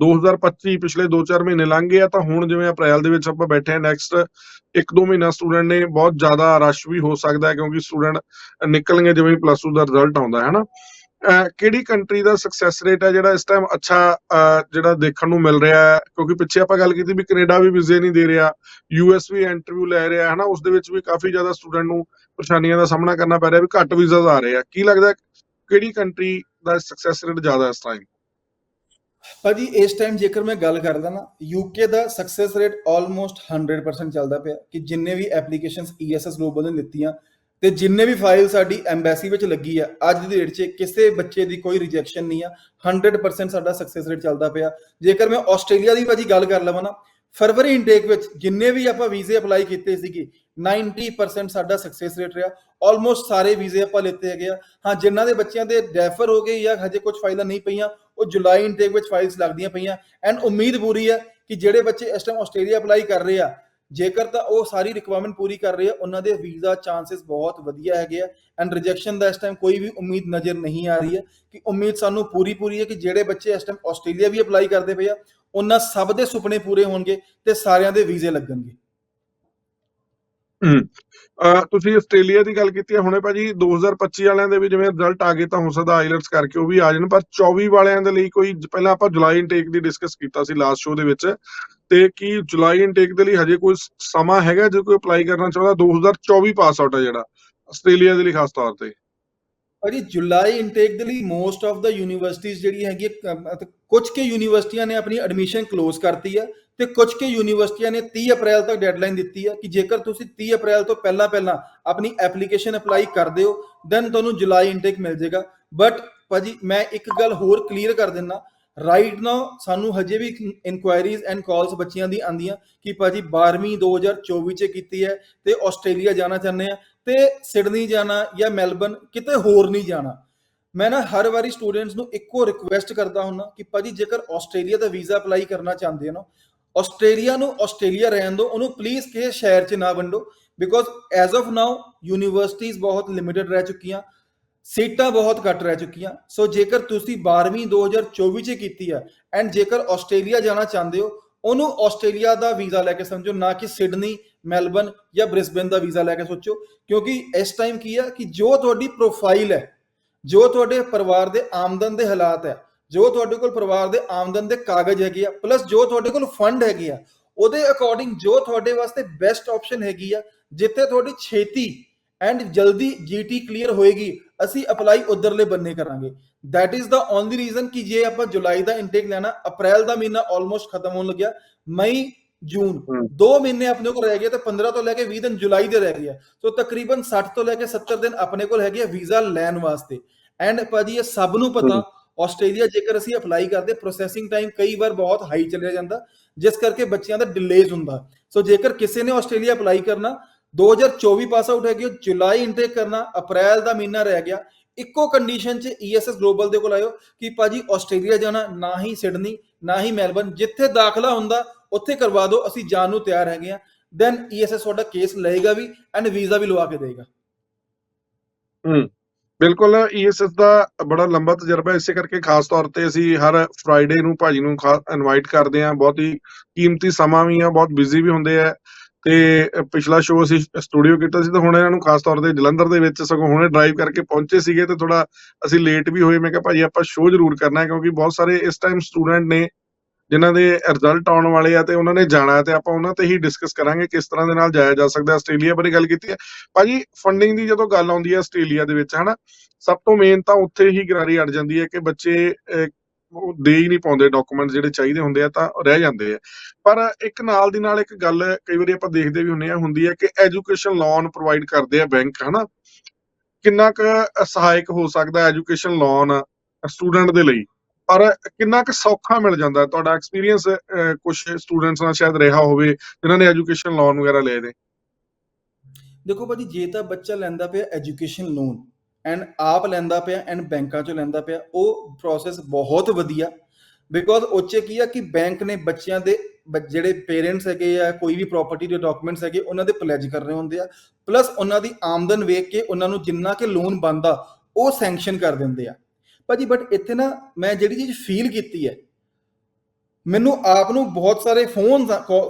2025 ਪਿਛਲੇ 2-4 ਮਹੀਨੇ ਲੰਘ ਗਏ ਆ, ਤਾਂ ਹੁਣ ਜਿਵੇਂ ਅਪ੍ਰੈਲ ਦੇ ਵਿੱਚ ਆਪਾਂ ਬੈਠੇ ਆ ਨੈਕਸਟ 1-2 ਮਹੀਨਾ ਸਟੂਡੈਂਟ ਨੇ ਬਹੁਤ ਜ਼ਿਆਦਾ ਰਸ਼ ਵੀ ਹੋ ਸਕਦਾ ਹੈ, ਕਿਉਂਕਿ ਸਟੂਡੈਂਟ ਨਿਕਲਣਗੇ ਜਿਵੇਂ ਪਲੱਸ 2 ਦਾ ਰਿਜ਼ਲਟ ਆਉਂਦਾ ਹੈ, ਹਨਾ? ਕਿਹੜੀ ਕੰਟਰੀ ਦਾ ਸਕਸੈਸ ਰੇਟ ਹੈ ਜਿਹੜਾ ਇਸ ਟਾਈਮ ਅੱਛਾ ਜਿਹੜਾ ਦੇਖਣ ਨੂੰ ਮਿਲ ਰਿਹਾ ਹੈ? ਕਿਉਂਕਿ ਪਿੱਛੇ ਆਪਾਂ ਗੱਲ ਕੀਤੀ ਵੀ ਕੈਨੇਡਾ ਵੀ ਵੀਜ਼ੇ ਨਹੀਂ ਦੇ ਰਿਹਾ ਯੂਐਸ ਵੀ ਇੰਟਰਵਿਊ ਲੈ ਰਿਹਾ ਹੈ ਹਨਾ? ਉਸ ਦੇ ਵਿੱਚ ਵੀ ਕਾਫੀ ਜ਼ਿਆਦਾ ਸਟੂਡੈਂਟ ਨੂੰ ਪਰੇਸ਼ਾਨੀਆਂ ਦਾ ਸਾਹਮਣਾ ਕਰਨਾ ਪੈ ਰਿਹਾ ਵੀ ਘੱਟ ਵੀਜ਼ਾਸ ਆ ਰਹੇ ਆ। ਕੀ ਲੱਗਦਾ ਕਿਹੜੀ ਕੰਟਰੀ ਦਾ ਸਕਸੈਸ ਰੇਟ ਜ਼ਿਆਦਾ ਇਸ ਟਾਈਮ ਭਾਜੀ, ਇਸ ਟਾਈਮ ਜੇਕਰ ਮੈਂ ਗੱਲ ਕਰਦਾ ਨਾ ਯੂਕੇ ਦਾ ਸਕਸੈਸ ਰੇਟ ਆਲਮੋਸਟ 100% ਚੱਲਦਾ ਪਿਆ, ਕਿ ਜਿੰਨੇ ਵੀ ਐਪਲੀਕੇਸ਼ਨਸ ESS ਗਲੋਬਲ ਨੇ ਦਿੱਤੀਆਂ ਤੇ ਜਿੰਨੇ ਵੀ ਫਾਈਲ ਸਾਡੀ ਐਮਬੈਸੀ ਵਿੱਚ ਲੱਗੀ ਆ, ਅੱਜ ਦੀ ਡੇਟ 'ਚ ਕਿਸੇ ਬੱਚੇ ਦੀ ਕੋਈ ਰਿਜੈਕਸ਼ਨ ਨਹੀਂ ਆ 100% ਸਾਡਾ ਸਕਸੈਸ ਰੇਟ ਚੱਲਦਾ ਪਿਆ। ਜੇਕਰ ਮੈਂ ਆਸਟ੍ਰੇਲੀਆ ਦੀ ਭਾਜੀ ਗੱਲ ਕਰ ਲਵਾਂ ਨਾ, ਫਰਵਰੀ ਇਨਟੇਕ ਵਿੱਚ ਜਿੰਨੇ ਵੀ ਆਪਾਂ ਵੀਜ਼ੇ ਅਪਲਾਈ ਕੀਤੇ ਸੀਗੇ 90% ਸਾਡਾ ਸਕਸੈਸ ਰੇਟ ਰਿਹਾ। ਆਲਮੋਸਟ ਸਾਰੇ ਵੀਜ਼ੇ ਆਪਾਂ ਲਿੱਤੇ ਹੈਗੇ ਆ। ਹਾਂ, ਜਿਨ੍ਹਾਂ ਦੇ ਬੱਚਿਆਂ ਦੇ ਡੈਫਰ ਹੋ ਗਏ ਜਾਂ ਹਜੇ ਕੁਝ ਫਾਈਲਾਂ ਨਹੀਂ ਪਈਆਂ, ਉਹ ਜੁਲਾਈ ਇਨਟੇਕ ਵਿੱਚ ਫਾਈਲਸ ਲੱਗਦੀਆਂ ਪਈਆਂ। ਐਂਡ ਉਮੀਦ ਪੂਰੀ ਹੈ ਕਿ ਜਿਹੜੇ ਬੱਚੇ ਇਸ ਟਾਈਮ ਆਸਟ੍ਰੇਲੀਆ ਅਪਲਾਈ ਕਰ ਰਹੇ ਆ, ਜੇਕਰ ਤਾਂ ਉਹ ਸਾਰੀ ਰਿਕੁਆਇਰਮੈਂਟ ਪੂਰੀ ਕਰ ਰਹੇ ਆ, ਉਹਨਾਂ ਦੇ ਵੀਜ਼ਾ ਚਾਂਸਸ ਬਹੁਤ ਵਧੀਆ ਹੈਗੇ ਆ। ਐਂਡ ਰਿਜੈਕਸ਼ਨ ਦਾ ਇਸ ਟਾਈਮ ਕੋਈ ਵੀ ਉਮੀਦ ਨਜ਼ਰ ਨਹੀਂ ਆ ਰਹੀ ਹੈ ਕਿ ਉਮੀਦ ਸਾਨੂੰ ਪੂਰੀ ਪੂਰੀ ਹੈ ਕਿ ਜਿਹੜੇ ਬੱਚੇ ਇਸ ਟਾਈਮ ਆਸਟ੍ਰੇਲੀਆ ਵੀ ਅਪਲਾਈ ਕਰਦੇ ਪਏ ਆ, ਉਹਨਾਂ ਸਭ ਦੇ ਸੁਪਨੇ ਪੂਰੇ ਹੋਣਗੇ ਤੇ ਸਾਰਿਆਂ ਦੇ ਵੀਜ਼ੇ ਲੱਗਣਗੇ। ਤੁਸੀਂ ਆਸਟ੍ਰੇਲੀਆ ਦੀ ਗੱਲ ਕੀਤੀ ਹੈ, ਹੁਣੇ ਭਾਜੀ 2025 ਵਾਲਿਆਂ ਦੇ ਵੀ ਜਿਵੇਂ ਰਿਜ਼ਲਟ ਆ ਗਏ ਤਾਂ ਹੋ ਸਕਦਾ ਆਈਲੈਟਸ ਕਰਕੇ ਉਹ ਵੀ ਆ ਜਾਣ, ਪਰ 24 ਵਾਲਿਆਂ ਦੇ ਲਈ ਕੋਈ ਪਹਿਲਾਂ ਆਪਾਂ ਜੁਲਾਈ ਇਨਟੇਕ ਦੀ ਡਿਸਕਸ ਕੀਤਾ ਸੀ ਲਾਸਟ ਸ਼ੋਅ ਦੇ ਵਿੱਚ ਤੇ ਕੀ ਜੁਲਾਈ ਇਨਟੇਕ ਦੇ ਲਈ ਹਜੇ ਕੋਈ ਸਮਾਂ ਹੈਗਾ ਜੇ ਕੋਈ ਅਪਲਾਈ ਕਰਨਾ ਚਾਹੁੰਦਾ 2024 ਪਾਸ ਆਊਟ ਹੈ ਜਿਹੜਾ ਆਸਟ੍ਰੇਲੀਆ ਦੇ ਲਈ ਖਾਸ ਤੌਰ ਤੇ। ਭਾਜੀ ਜੁਲਾਈ ਇਨਟੇਕ ਦੇ ਲਈ ਮੋਸਟ ਆਫ ਦਾ ਯੂਨੀਵਰਸਿਟੀਜ਼ ਜਿਹੜੀ ਹੈਗੀ ਹੈ, ਅਮ, ਕੁਝ ਕੇ ਯੂਨੀਵਰਸਿਟੀਆਂ ਨੇ ਆਪਣੀ ਐਡਮਿਸ਼ਨ ਕਲੋਜ਼ ਕਰਤੀ ਹੈ ਤੇ ਕੁਝ ਕੇ ਯੂਨੀਵਰਸਿਟੀਆਂ ਨੇ 30 ਅਪ੍ਰੈਲ ਤੱਕ ਡੈਡਲਾਈਨ ਦਿੱਤੀ ਹੈ ਕਿ ਜੇਕਰ ਤੁਸੀਂ 30 ਅਪ੍ਰੈਲ ਤੋਂ ਪਹਿਲਾਂ ਪਹਿਲਾਂ ਆਪਣੀ ਐਪਲੀਕੇਸ਼ਨ ਅਪਲਾਈ ਕਰਦੇ ਹੋ ਦੈਨ ਤੁਹਾਨੂੰ ਜੁਲਾਈ ਇਨਟੇਕ ਮਿਲ ਜਾਏਗਾ ਬਟ ਭਾਜੀ ਮੈਂ ਇੱਕ ਗੱਲ ਹੋਰ ਕਲੀਅਰ ਕਰ ਦਿੰਦਾ ਰਾਈਟ ਨਾਓ ਸਾਨੂੰ ਹਜੇ ਵੀ ਇਨਕੁਆਇਰੀਜ਼ ਐਂਡ ਕਾਲਸ ਬੱਚਿਆਂ ਦੀ ਆਂਦੀਆਂ ਕਿ ਭਾਜੀ 12ਵੀਂ 2024 ਚ ਕੀਤੀ ਹੈ ਤੇ ਆਸਟ੍ਰੇਲੀਆ ਜਾਣਾ ਚਾਹੁੰਦੇ ਆ। ਤੇ ਸਿਡਨੀ ਜਾਣਾ ਜਾਂ ਮੈਲਬਨ, ਕਿਤੇ ਹੋਰ ਨਹੀਂ ਜਾਣਾ। ਮੈਂ ਨਾ ਹਰ ਵਾਰੀ ਸਟੂਡੈਂਟਸ ਨੂੰ ਇੱਕੋ ਰਿਕੁਐਸਟ ਕਰਦਾ ਹੁੰਨਾ ਕਿ ਭਾਜੀ ਜੇਕਰ ਆਸਟ੍ਰੇਲੀਆ ਦਾ ਵੀਜ਼ਾ ਅਪਲਾਈ ਕਰਨਾ ਚਾਹੁੰਦੇ ਹੋ ਨਾ, ਆਸਟ੍ਰੇਲੀਆ ਨੂੰ ਆਸਟ੍ਰੇਲੀਆ ਰਹਿਣ ਦਿਓ, ਉਹਨੂੰ ਪਲੀਜ਼ ਕਿਸੇ ਸ਼ਹਿਰ 'ਚ ਨਾ ਵੰਡੋ because as of now universities ਬਹੁਤ ਲਿਮਿਟਿਡ ਰਹਿ ਚੁੱਕੀਆਂ, ਸੀਟਾਂ ਬਹੁਤ ਘੱਟ ਰਹਿ ਚੁੱਕੀਆਂ। ਸੋ ਜੇਕਰ ਤੁਸੀਂ 12ਵੀਂ 2024 ਚ ਕੀਤੀ ਹੈ ਐਂਡ ਜੇਕਰ ਆਸਟ੍ਰੇਲੀਆ ਜਾਣਾ ਚਾਹੁੰਦੇ ਹੋ, ਉਹਨੂੰ ਆਸਟ੍ਰੇਲੀਆ ਦਾ ਵੀਜ਼ਾ ਲੈ ਕੇ ਸਮਝੋ, ਨਾ ਕਿ ਸਿਡਨੀ ਮੈਲਬਨ ਜਾਂ ਬ੍ਰਿਸਬਨ ਦਾ ਵੀਜ਼ਾ ਲੈ ਕੇ ਸੋਚੋ ਕਿਉਂਕਿ ਇਸ ਟਾਈਮ ਕੀ ਹੈ ਕਿ ਜੋ ਤੁਹਾਡੀ ਪ੍ਰੋਫਾਈਲ ਹੈ, ਜੋ ਤੁਹਾਡੇ ਪਰਿਵਾਰ ਦੇ ਆਮਦਨ ਦੇ ਹਾਲਾਤ ਹੈ, ਜੋ ਤੁਹਾਡੇ ਕੋਲ ਪਰਿਵਾਰ ਦੇ ਆਮਦਨ ਦੇ ਕਾਗਜ਼ ਹੈਗੇ ਆ ਪਲੱਸ ਜੋ ਤੁਹਾਡੇ ਕੋਲ ਫੰਡ ਹੈਗੇ ਆ, ਉਹਦੇ ਅਕੋਰਡਿੰਗ ਜੋ ਤੁਹਾਡੇ ਵਾਸਤੇ ਬੈਸਟ ਆਪਸ਼ਨ ਹੈਗੀ ਆ, ਜਿੱਥੇ ਤੁਹਾਡੀ ਛੇਤੀ ਐਂਡ ਜਲਦੀ ਜੀਟੀ ਕਲੀਅਰ ਹੋਏਗੀ, ਅਸੀਂ ਅਪਲਾਈ ਉਧਰਲੇ ਬੰਨੇ ਕਰਾਂਗੇ। That is the only reason ਕਿ ਜੇ ਆਪਾਂ ਜੁਲਾਈ ਦਾ ਇਨਟੇਕ ਲੈਣਾ, ਅਪ੍ਰੈਲ ਦਾ ਮਹੀਨਾ ਆਲਮੋਸਟ ਖਤਮ ਹੋਣ ਲੱਗਿਆ, ਮਈ ਜੂਨ। ਹਮ। ਦੋ ਮਹੀਨੇ ਆਪਣੇ ਕੋਲ ਰਹਿ ਗਏ ਤੇ 15 ਤੋਂ ਲੈ ਕੇ 20 ਦਿਨ ਜੁਲਾਈ ਦੇ ਰਹਿ ਗਏ ਸੋ ਤਕਰੀਬਨ 60 ਤੋਂ ਲੈ ਕੇ 70 ਦਿਨ ਆਪਣੇ ਕੋਲ ਹੈਗੇ ਆ ਵੀਜ਼ਾ ਲੈਣ ਵਾਸਤੇ। ਐਂਡ ਭਾਜੀ ਇਹ ਸਭ ਨੂੰ ਪਤਾ ਆਸਟ੍ਰੇਲੀਆ ਜੇਕਰ ਅਸੀਂ ਅਪਲਾਈ ਕਰਦੇ ਪ੍ਰੋਸੈਸਿੰਗ ਟਾਈਮ ਕਈ ਵਾਰ ਬਹੁਤ ਹਾਈ ਚਲਿਆ ਜਾਂਦਾ ਜਿਸ ਕਰਕੇ ਬੱਚਿਆਂ ਦਾ ਡਿਲੇਜ਼ ਹੁੰਦਾ। ਸੋ ਜੇਕਰ ਕਿਸੇ ਨੇ ਆਸਟ੍ਰੇਲੀਆ ਅਪਲਾਈ ਕਰਨਾ 2024 ਪਾਸ ਆਊਟ ਹੈਗੇ ਜੁਲਾਈ ਇਨਟੇਕ ਕਰਨਾ ਅਪ੍ਰੈਲ ਦਾ ਮਹੀਨਾ ਰਹਿ ਗਿਆ ਇੱਕੋ ਕੰਡੀਸ਼ਨ 'ਚ ESS ਗਲੋਬਲ ਦੇ ਕੋਲ ਆਇਓ ਕਿ ਭਾਜੀ ਆਸਟ੍ਰੇਲੀਆ ਜਾਣਾ ਨਾ ਹੀ ਸਿਡਨੀ ਨਾ ਹੀ ਮੈਲਬਨ ਜਿੱਥੇ ਦਾਖਲਾ ਹੁੰਦਾ ਉੱਥੇ ਕਰਵਾ ਦਿਓ, ਅਸੀਂ ਜਾਣ ਨੂੰ ਤਿਆਰ ਹੈਗੇ ਆ ਦੈਨ ESS ਤੁਹਾਡਾ ਕੇਸ ਲਏਗਾ ਵੀ ਐਂਡ ਵੀਜ਼ਾ ਵੀ ਲਵਾ ਕੇ ਦੇਗਾ ਹਮ ਬਿਲਕੁਲ ਈਐਸਐਸ ਦਾ ਬੜਾ ਲੰਬਾ ਤਜਰਬਾ ਇਸੇ ਕਰਕੇ ਖਾਸ ਤੌਰ ਤੇ ਅਸੀਂ ਹਰ ਫਰਾਈਡੇ ਨੂੰ ਭਾਜੀ ਨੂੰ ਇਨਵਾਈਟ ਕਰਦੇ ਹਾਂ। ਬਹੁਤ ਹੀ ਕੀਮਤੀ ਸਮਾਂ ਵੀ ਆ, ਬਹੁਤ ਬਿਜ਼ੀ ਵੀ ਹੁੰਦੇ ਆ। ਤੇ ਪਿਛਲਾ ਸ਼ੋਅ ਅਸੀਂ ਸਟੂਡੀਓ ਕੀਤਾ ਸੀ ਤਾਂ ਹੁਣ ਇਹਨਾਂ ਨੂੰ ਖਾਸ ਤੌਰ ਤੇ ਜਲੰਧਰ ਦੇ ਵਿੱਚ ਸਗੋਂ ਹੁਣੇ ਡਰਾਈਵ ਕਰਕੇ ਪਹੁੰਚੇ ਸੀਗੇ ਤੇ ਥੋੜਾ ਅਸੀਂ ਲੇਟ ਵੀ ਹੋਏ। ਮੈਂ ਕਿਹਾ ਭਾਜੀ ਆਪਾਂ ਸ਼ੋਅ ਜ਼ਰੂਰ ਕਰਨਾ ਹੈ ਕਿਉਂਕਿ ਬਹੁਤ ਸਾਰੇ ਇਸ ਟਾਈਮ ਸਟੂਡੈਂਟ ਨੇ ਜਿਨ੍ਹਾਂ ਦੇ ਰਿਜ਼ਲਟ ਆਉਣ ਵਾਲੇ ਆ ਤੇ ਉਹਨਾਂ ਨੇ ਜਾਣਾ ਤੇ ਆਪਾਂ ਉਹਨਾਂ ਤੇ ਹੀ ਡਿਸਕਸ ਕਰਾਂਗੇ ਕਿਸ ਤਰ੍ਹਾਂ ਦੇ ਨਾਲ ਜਾਇਆ ਜਾ ਸਕਦਾ ਆਸਟ੍ਰੇਲੀਆ ਬਾਰੇ ਗੱਲ ਕੀਤੀ ਹੈ। ਭਾਜੀ ਫੰਡਿੰਗ ਦੀ ਜਦੋਂ ਗੱਲ ਆਉਂਦੀ ਹੈ ਆਸਟ੍ਰੇਲੀਆ ਦੇ ਵਿੱਚ, ਹਨਾ, ਸਭ ਤੋਂ ਮੇਨ ਤਾਂ ਉੱਥੇ ਹੀ ਗਰਾਰੀ ਅੜ ਜਾਂਦੀ ਹੈ ਕਿ ਬੱਚੇ ਉਹ ਦੇ ਹੀ ਨਹੀਂ ਪਾਉਂਦੇ ਡਾਕੂਮੈਂਟ ਜਿਹੜੇ ਚਾਹੀਦੇ ਹੁੰਦੇ ਆ ਤਾਂ ਰਹਿ ਜਾਂਦੇ ਆ। ਪਰ ਇੱਕ ਨਾਲ ਦੀ ਨਾਲ ਇੱਕ ਗੱਲ ਕਈ ਵਾਰੀ ਆਪਾਂ ਦੇਖਦੇ ਵੀ ਹੁੰਨੇ ਆ, ਹੁੰਦੀ ਹੈ ਕਿ ਐਜੂਕੇਸ਼ਨ ਲੋਨ ਪ੍ਰੋਵਾਈਡ ਕਰਦੇ ਆ ਬੈਂਕ ਹਨਾ। ਕਿੰਨਾ ਕੁ ਸਹਾਇਕ ਹੋ ਸਕਦਾ ਐਜੂਕੇਸ਼ਨ ਲੋਨ ਸਟੂਡੈਂਟ ਦੇ ਲਈ। ਪਰ ਕਿੰਨਾ ਕੁ ਸੌਖਾ ਮਿਲ ਜਾਂਦਾ ਤੁਹਾਡਾ ਐਕਸਪੀਰੀਅੰਸ ਕੁਝ ਸਟੂਡੈਂਟਸ ਨਾਲ ਸ਼ਾਇਦ ਰਿਹਾ ਹੋਵੇ, ਜਿਨ੍ਹਾਂ ਨੇ ਐਜੂਕੇਸ਼ਨ ਲੋਨ ਵਗੈਰਾ ਲਏ ਨੇ। ਦੇਖੋ ਭਾਜੀ, ਜੇ ਤਾਂ ਬੱਚਾ ਲੈਂਦਾ ਪਿਆ ਐਜੂਕੇਸ਼ਨ ਲੋਨ ਐਂਡ ਆਪ ਲੈਂਦਾ ਪਿਆ ਐਂਡ ਬੈਂਕਾਂ ਚੋਂ ਲੈਂਦਾ ਪਿਆ, ਉਹ ਪ੍ਰੋਸੈਸ ਬਹੁਤ ਵਧੀਆ। ਬਿਕੋਜ਼ ਉੱਚੇ ਕੀ ਆ ਕਿ ਬੈਂਕ ਨੇ ਬੱਚਿਆਂ ਦੇ ਜਿਹੜੇ ਪੇਰੈਂਟਸ ਹੈਗੇ ਆ, ਕੋਈ ਵੀ ਪ੍ਰਾਪਰਟੀ ਦੇ ਡਾਕੂਮੈਂਟਸ ਹੈਗੇ, ਉਹਨਾਂ ਦੇ ਪਲੇਜ ਕਰਨੇ ਹੁੰਦੇ ਆ। ਪਲੱਸ ਉਹਨਾਂ ਦੀ ਆਮਦਨ ਵੇਖ ਕੇ ਉਹਨਾਂ ਨੂੰ ਜਿੰਨਾ ਕਿ ਲੋਨ ਬੰਦਾ ਉਹ ਸੈਂਕਸ਼ਨ ਕਰ ਦਿੰਦੇ ਆ। ਭਾਜੀ ਬਟ ਇੱਥੇ ਨਾ ਮੈਂ ਜਿਹੜੀ ਚੀਜ਼ ਫੀਲ ਕੀਤੀ ਹੈ ਮੈਨੂੰ ਆਪ ਨੂੰ ਬਹੁਤ ਸਾਰੇ ਫੋਨ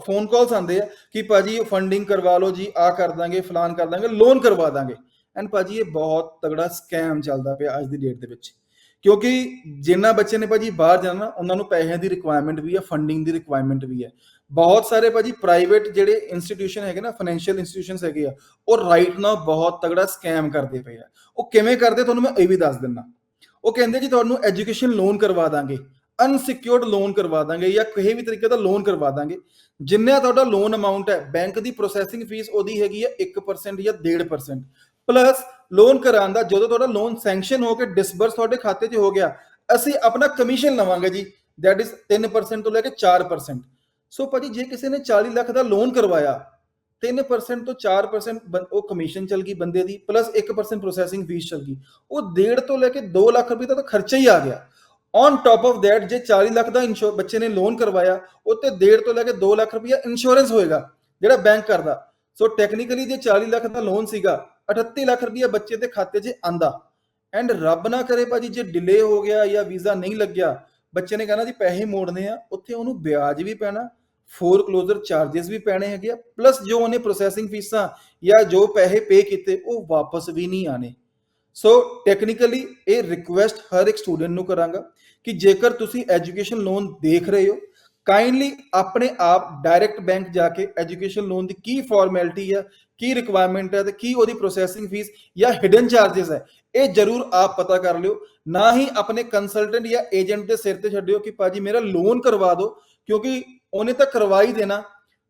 ਫੋਨ ਕਾਲਸ ਆਉਂਦੇ ਆ ਕਿ ਭਾਜੀ ਫੰਡਿੰਗ ਕਰਵਾ ਲਓ ਜੀ ਆ ਕਰ ਦਾਂਗੇ ਫਲਾਨ ਕਰ ਦਾਂਗੇ ਲੋਨ ਕਰਵਾ ਦਾਂਗੇ। ਐਂਡ ਭਾਜੀ ਇਹ ਬਹੁਤ ਤਗੜਾ ਸਕੈਮ ਚੱਲਦਾ ਪਿਆ ਅੱਜ ਦੀ ਡੇਟ ਦੇ ਵਿੱਚ। ਕਿਉਂਕਿ ਜਿੰਨਾ ਬੱਚੇ ਨੇ ਭਾਜੀ ਬਾਹਰ ਜਾਣਾ ਨਾ, ਉਹਨਾਂ ਨੂੰ ਪੈਸਿਆਂ ਦੀ ਰਿਕੁਆਇਰਮੈਂਟ ਵੀ ਹੈ ਫੰਡਿੰਗ ਦੀ ਰਿਕੁਆਇਰਮੈਂਟ ਵੀ ਹੈ। ਬਹੁਤ ਸਾਰੇ ਭਾਜੀ ਪ੍ਰਾਈਵੇਟ ਜਿਹੜੇ ਇੰਸਟੀਟਿਊਸ਼ਨ ਹੈਗੇ ਨਾ ਫਾਈਨੈਂਸ਼ੀਅਲ ਇੰਸਟੀਟਿਊਸ਼ਨਸ ਹੈਗੇ ਆ ਉਹ ਰਾਈਟ ਨਾ ਬਹੁਤ ਤਗੜਾ ਸਕੈਮ ਕਰਦੇ ਪਏ ਆ। ਉਹ ਕਿਵੇਂ ਕਰਦੇ ਤੁਹਾਨੂੰ ਮੈਂ ਇਹ ਵੀ ਦੱਸ ਦਿੰਦਾ। ਉਹ ਕਹਿੰਦੇ ਜੀ ਤੁਹਾਨੂੰ ਐਜੂਕੇਸ਼ਨ ਲੋਨ ਕਰਵਾ ਦਾਂਗੇ ਅਨਸਿਕਿਉਰਡ ਲੋਨ ਕਰਵਾ ਦਾਂਗੇ ਜਾਂ ਕਿਸੇ ਵੀ ਤਰੀਕੇ ਦਾ ਲੋਨ ਕਰਵਾ ਦਾਂਗੇ। ਜਿੰਨਾ ਤੁਹਾਡਾ ਲੋਨ ਅਮਾਉਂਟ ਹੈ ਬੈਂਕ ਦੀ ਪ੍ਰੋਸੈਸਿੰਗ ਫੀਸ ਉਹਦੀ ਹੈਗੀ ਹੈ 1% ਜਾਂ 1.5% ਪਲੱਸ ਲੋਨ ਕਰਾਉਣ ਦਾ ਜਦੋਂ ਤੁਹਾਡਾ ਲੋਨ ਸੈਂਕਸ਼ਨ ਹੋ ਕੇ ਡਿਸਬਰਸ ਤੁਹਾਡੇ ਖਾਤੇ 'ਚ ਹੋ ਗਿਆ, ਅਸੀਂ ਆਪਣਾ ਕਮਿਸ਼ਨ ਲਵਾਂਗੇ ਜੀ ਦੈਟ ਇਜ਼ 3% ਤੋਂ ਲੈ ਕੇ 4% ਸੋ ਭਾਜੀ, ਜੇ ਕਿਸੇ ਨੇ 40 ਲੱਖ ਦਾ ਲੋਨ ਕਰਵਾਇਆ 3% ਤੋਂ 4% ਉਹ ਕਮਿਸ਼ਨ ਚਲ ਗਈ ਬੰਦੇ ਦੀ ਪਲੱਸ 1% ਪ੍ਰੋਸੈਸਿੰਗ ਫੀਸ ਚਲ ਗਈ। ਉਹ 1.5 ਤੋਂ ਲੈ ਕੇ 2 ਲੱਖ ਰੁਪਏ ਦਾ ਤਾਂ ਖਰਚਾ ਹੀ ਆ ਗਿਆ। ਔਨ ਟਾਪ ਆਫ ਥੈਟ ਜੇ 40 ਲੱਖ ਦਾ ਇੰਸ਼ੋਰ ਬੱਚੇ ਨੇ ਲੋਨ ਕਰਵਾਇਆ, ਉਹ 1.5 ਤੋਂ ਲੈ ਕੇ 2 ਲੱਖ ਰੁਪਏ ਇੰਸ਼ੋਰੈਂਸ ਹੋਏਗਾ, ਜਿਹੜਾ ਬੈਂਕ ਕਰਦਾ। ਸੋ ਟੈਕਨੀਕਲੀ ਜੇ 40 ਲੱਖ ਦਾ ਲੋਨ ਸੀਗਾ 38 ਲੱਖ ਰੁਪਏ ਬੱਚੇ ਦੇ ਖਾਤੇ 'ਚ ਆਂਦਾ। ਐਂਡ ਰੱਬ ਨਾ ਕਰੇ ਭਾਜੀ, ਜੇ ਡਿਲੇ ਹੋ ਗਿਆ ਜਾਂ ਵੀਜ਼ਾ ਨਹੀਂ ਲੱਗਿਆ, ਬੱਚੇ ਨੇ ਕਹਿਣਾ ਜੀ ਪੈਸੇ ਮੋੜਨੇ ਆ, ਉੱਥੇ ਉਹਨੂੰ ਵਿਆਜ ਵੀ ਪੈਣਾ ਫੋਰ ਕਲੋਜ਼ਰ ਚਾਰजेस ਵੀ ਪੈਣੇ ਹੈਗੇ ਆ ਪਲੱਸ ਜੋ ਉਹਨੇ ਪ੍ਰੋਸੈਸਿੰਗ ਫੀਸਾਂ ਜਾਂ ਜੋ ਪੈਸੇ ਪੇ ਕੀਤੇ, ਉਹ ਵਾਪਸ ਵੀ ਨਹੀਂ ਆਣੇ ਸੋ ਟੈਕਨੀਕਲੀ ਇਹ ਰਿਕੁਐਸਟ ਹਰ ਇੱਕ ਸਟੂਡੈਂਟ ਨੂੰ ਕਰਾਂਗਾ ਕਿ ਜੇਕਰ ਤੁਸੀਂ ਐਜੂਕੇਸ਼ਨ ਲੋਨ ਦੇਖ ਰਹੇ ਹੋ ਕਾਈਂਡਲੀ ਆਪਣੇ ਆਪ ਡਾਇਰੈਕਟ ਬੈਂਕ ਜਾ ਕੇ ਐਜੂਕੇਸ਼ਨ ਲੋਨ ਦੀ ਕੀ ਫਾਰਮੈਲਿਟੀ ਹੈ ਕੀ ਰਿਕੁਆਇਰਮੈਂਟ ਹੈ ਤੇ ਕੀ ਉਹਦੀ ਪ੍ਰੋਸੈਸਿੰਗ ਫੀਸ ਜਾਂ ਹਿਡਨ ਚਾਰजेस ਹੈ ਇਹ ਜਰੂਰ ਆਪ ਪਤਾ ਕਰ ਲਿਓ। ਨਾ ਹੀ ਆਪਣੇ ਕੰਸਲਟੈਂਟ ਜਾਂ ਏਜੰਟ ਦੇ ਸਿਰ ਤੇ ਛੱਡਿਓ ਕਿ ਭਾਜੀ ਮੇਰਾ ਲੋਨ ਕਰਵਾ ਦਿਓ, ਕਿਉਂਕਿ ਉਹਨੇ ਤਾਂ ਕਰਵਾ ਹੀ ਦੇਣਾ।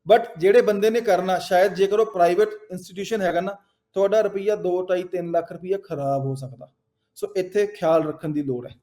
ਬਟ ਜਿਹੜੇ ਬੰਦੇ ਨੇ ਕਰਨਾ, ਸ਼ਾਇਦ ਜੇਕਰ ਉਹ ਪ੍ਰਾਈਵੇਟ ਇੰਸਟੀਟਿਊਸ਼ਨ ਹੈਗਾ ਨਾ, ਤੁਹਾਡਾ ਰੁਪਈਆ 2 2.5 3 ਲੱਖ ਰੁਪਈਆ ਖਰਾਬ ਹੋ ਸਕਦਾ। ਸੋ ਇੱਥੇ ਖਿਆਲ ਰੱਖਣ ਦੀ ਲੋੜ ਹੈ।